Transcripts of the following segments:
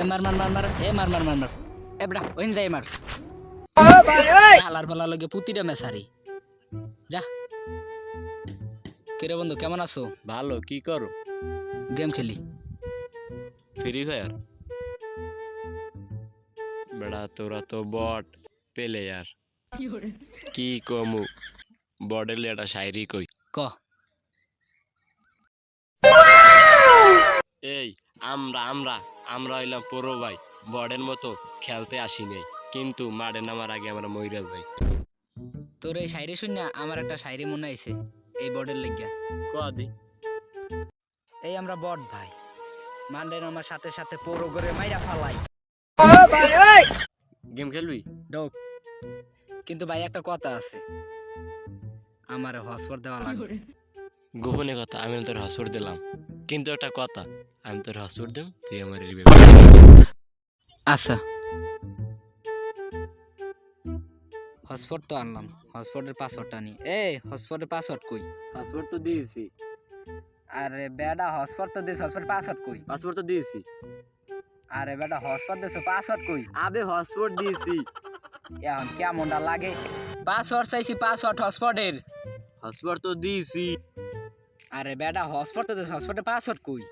এ মার মার মার মার এ মার মার মার মার। এ বড়া ওইন যাই মার। আলার পালা লগে পুতিটা মেসারি। যা। কিরে বন্ধু কেমন আছো? ভালো কি করো? গেম খেলি। Free Fire? বেড়া তোরা তো বট পেলে আর কি কমু? বডের একটা শায়রি কই? ক। এই আমরা আমরা আমরা হইলাম পড়ো ভাই। বডের মতো খেলতে আসি নাই। কিন্তু মাঠে নামার আগে আমরা মইরা যাই। তোর এই শায়রি শুন না আমার একটা শায়রি মনে আইছে এই বর্ডের লাগিয়া। কদি এই আমরা বট ভাই। মান্ডে আমার সাথে সাথে পৌর করে মাইরা ফালাই। গেম খেলবি? ডোপ কিন্তু ভাই একটা কথা আছে। আমার হসপট দেওয়া লাগবে। গোপনে কথা আমি তোর হসপিট দিলাম। কিন্তু একটা কথা আমি তোর হসপিট দিম তুই আমার রিভিউ আচ্ছা। হসপট তো আনলাম হসপটের পাসওয়ার্ডটা নি। এই হসপটের পাসওয়ার্ড কই? পাসপোর্ট তো দিয়েছি। আরে বেটা হসপট তো দিস হসপট পাসওয়ার্ড কই? পাসপোর্ট তো দিয়েছি। আরে বেটা হসপট দিস পাসওয়ার্ড কই? আবে হসপিট দিয়েছি। এখন কেমনটা লাগে? পাসওয়ার্ড চাইছি পাসওয়ার্ড হসপটের হসপিট তো দিয়েছি। আরে বেটা হসপট তো দিস হসপটের পাসওয়ার্ড কই?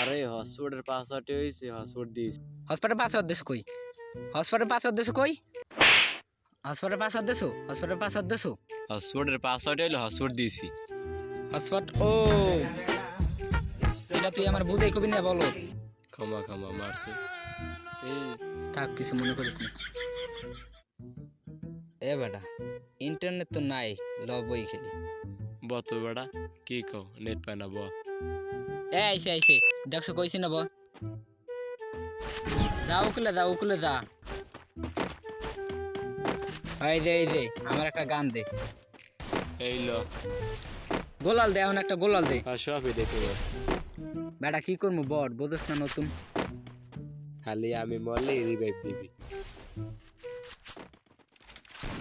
আরে হসপিটালের পাসওয়ার্ডে হইছে হসপিট দিয়েছি হসপটের পাসওয়ার্ড দিস কই? হসপটের পাসওয়ার্ড দিস কই? হসপটের পাসওয়ার্ড দিছো? হসপটের পাসওয়ার্ড দিছো? হসপিটালের পাসওয়ার্ড হইলে হসপিট দিছি। হটস্পট ও! এটা তুই আমার বুঝাই কবি না বলো। ক্ষমা ক্ষমা মারছে। এই। থাক কিছু মনে করিস না। এ বেটা ইন্টারনেট তো নাই ল বই খেলি। বত বেড়া কি কও নেট পায় না ব এ আইসে আইসে দেখছ কইছি না ব যা উকুলে যা উকুলে যা এই দে এই দে আমার একটা গান দে এই ল গোলাল দে এখন একটা গোলাল দে আর সবই দেখে। বেটা কি করব বট বোঝস না নতুন খালি আমি মরলে রিভাইভ দিবি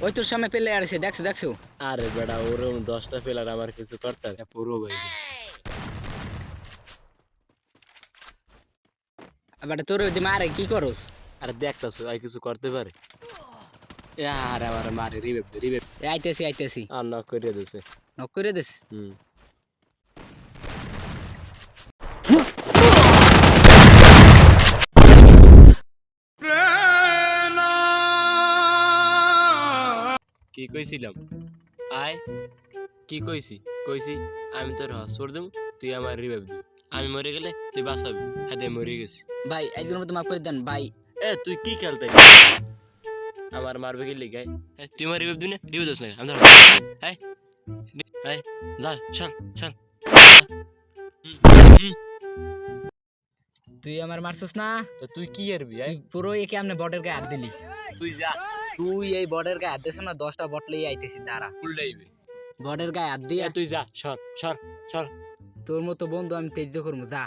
ওই তোর সামনে পেলে আর দেখছ দেখছ? আরে বেড়া ওরম দশটা প্লেয়ার আমার কিছু করতে পুরো ভাই। বেটা তোর ওই মারে কি করস? আরে দেখতাছ আর কিছু করতে পারে? আরে আমার মারে রিবেপ এ আইতেছি আইতেছি। আর নক করে দিছে। নক করে দিছে? হুম। কি কইছিলাম আয় কি কইছি? কইছি আমি তোর হসপিটাল দেবো তুই আমার রিভাইভ দিবি। আমি মরে গেলে তুই বাঁচাবি হাতে মরে গেছি। ভাই একদিনের মতো মাফ করে দেন ভাই। এ তুই কি খেলতে আমার মারবে কি লিগাই তুই আমার রিভাইভ দিবি না? রিভাইভ দিস না? আমি তোর হাই হাই যা চল চল হুম, হুম। তুই আমার মারছস না? তো তুই কি আয় পুরো একে আমনে বটের গায়ে হাত দিলি। তুই যা। তুই এই বটের গায়ে হাত দিস না দশটা বটলেই আইতেছি দাঁড়া। উল্টাইবে বটের গায়ে হাত দিয়ে। তুই যা সর সর সর। তোর মতো বন্ধু আমি তেজ করব যা।